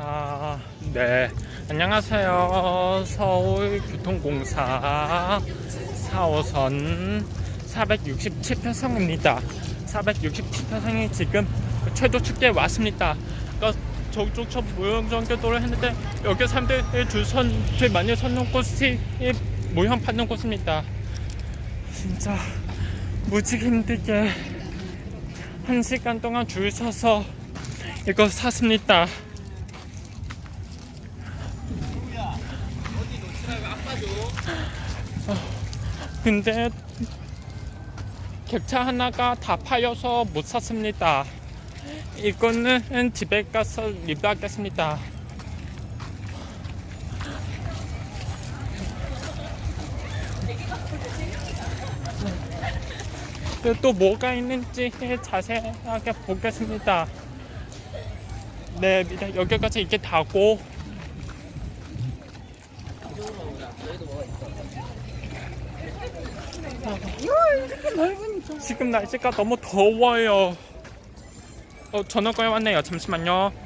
아, 네. 안녕하세요. 서울교통공사 4호선 467편성입니다. 467편성이 지금 그 최도 축제에 왔습니다. 그러니까 저쪽 저 모형전교도를 했는데 여기 사람들 줄선 제일 많이 섰는 곳이 이 모형 받는 곳입니다. 진짜 무지 힘들게 한 시간 동안 줄 서서 이거 샀습니다. 근데 객차 하나가 다 팔려서 못 샀습니다. 이거는 집에 가서 리뷰하겠습니다. 네, 또 뭐가 있는지 자세하게 보겠습니다. 네, 여기까지 이게 다고 지금 날씨가 너무 더워요. 어, 전화가 왔네요. 잠시만요.